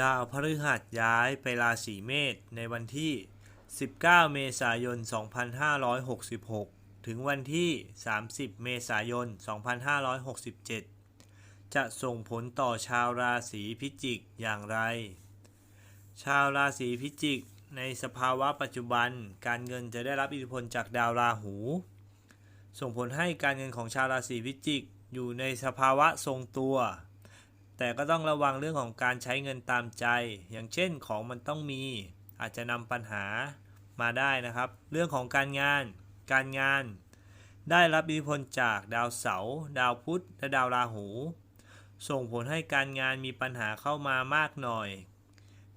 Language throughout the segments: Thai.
ดาวพฤหัสย้ายไปราศีเมษในวันที่ 19 เมษายน 2566 ถึงวันที่ 30 เมษายน 2567 จะส่งผลต่อชาวราศีพิจิกอย่างไร ชาวราศีพิจิกในสภาวะปัจจุบัน การเงินจะได้รับอิทธิพลจากดาวราหู ส่งผลให้การเงินของชาวราศีพิจิกอยู่ในสภาวะทรงตัว แต่ก็ต้องระวังเรื่องของการใช้เงินตามใจ อย่างเช่นของมันต้องมี อาจจะนำปัญหามาได้นะครับ เรื่องของการงาน การงาน ได้รับอิทธิพลจากดาวเสาร์ดาวพุธและดาวราหู ส่งผลให้การงานมีปัญหาเข้ามามากหน่อย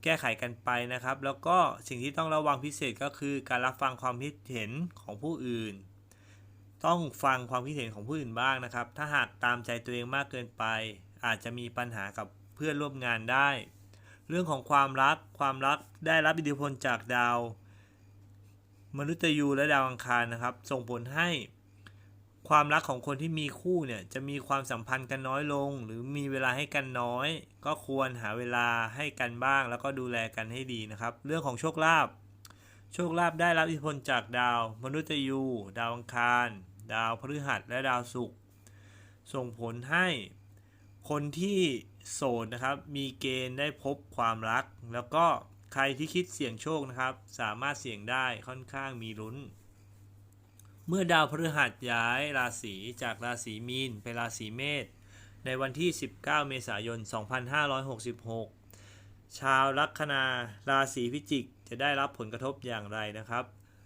แก้ไขกันไปนะครับ แล้วก็สิ่งที่ต้องระวังพิเศษก็คือ การรับฟังความคิดเห็นของผู้อื่น ต้องฟังความคิดเห็นของผู้อื่นบ้างนะครับ ถ้าหากตามใจตัวเองมากเกินไป อาจจะมีปัญหากับเพื่อนร่วมงานได้ เรื่องของความรัก ความรักได้รับอิทธิพลจากดาว มนุษย์ยูและดาวอังคารนะครับ ส่งผลให้ความรักของคนที่มีคู่เนี่ยจะมีความสัมพันธ์กันน้อยลง หรือมีเวลาให้กันน้อย ก็ควรหาเวลาให้กันบ้าง แล้วก็ดูแลกันให้ดีนะครับ เรื่องของโชคลาภโชคลาภได้รับอิทธิพลจากดาว มนุษย์ยู ดาวอังคาร ดาวพฤหัสและดาวศุกร์ส่งผลให้ คนที่โสดนะครับ มีเกณฑ์ได้พบความรัก แล้วก็ใครที่คิดเสี่ยงโชคนะครับ สามารถเสี่ยงได้ค่อนข้างมีลุ้น เมื่อดาวพฤหัสย้ายราศีจากราศีมีนไปราศีเมษในวันที่ 19 เมษายน 2566 ชาวลัคนาราศีพิจิกจะได้รับผลกระทบอย่างไรนะครับ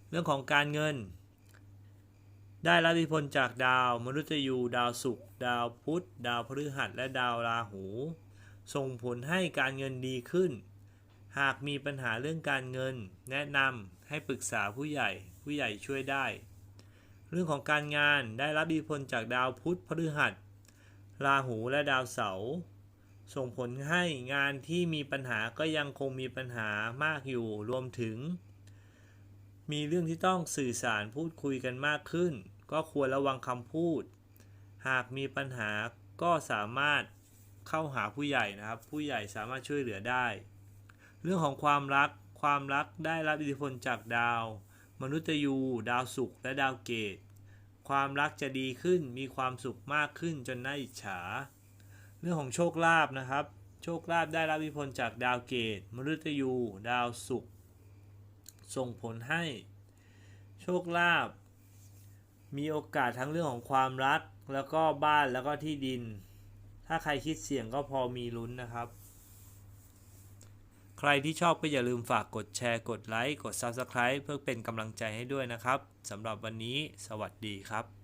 เรื่องของการเงิน ได้รับอิทธิพลจากดาวมนุษย์ยู ดาวศุกร์ดาวพุธ ดาวพฤหัส และดาวราหู ส่งผลให้การเงินดีขึ้น หากมีปัญหาเรื่องการเงิน แนะนำให้ปรึกษาผู้ใหญ่ ผู้ใหญ่ช่วยได้ เรื่องของการงานได้รับอิทธิพลจากดาวพุธพฤหัส ราหูและดาวเสาร์ส่งผลให้งานที่มีปัญหาก็ยังคงมีปัญหามากอยู่รวมถึง มีเรื่องที่ต้องสื่อสารพูดคุยกันมากขึ้น ก็ควรระวังคำพูด หากมีปัญหาก็สามารถเข้าหาผู้ใหญ่นะครับ ผู้ใหญ่สามารถช่วยเหลือได้ เรื่องของความรักความรักได้รับอิทธิพลจากดาว มนุษย์ยูดาวศุกร์และดาวเกต ความรักจะดีขึ้นมีความสุขมากขึ้นจนน่าอิจฉา เรื่องของโชคลาภนะครับ โชคลาภได้รับอิทธิพลจากดาวเกต มนุษย์ยูดาวศุกร์ ส่งผลให้ โชคลาภมีโอกาสทั้งเรื่องของความรัก แล้วก็บ้านแล้วก็ที่ดิน ถ้าใครคิดเสี่ยงก็พอมีลุ้นนะครับ ใครที่ชอบก็อย่าลืมฝากกดแชร์ กดไลค์ กด Subscribe เพื่อเป็นกำลังใจให้ด้วยนะครับสำหรับวันนี้ สวัสดีครับ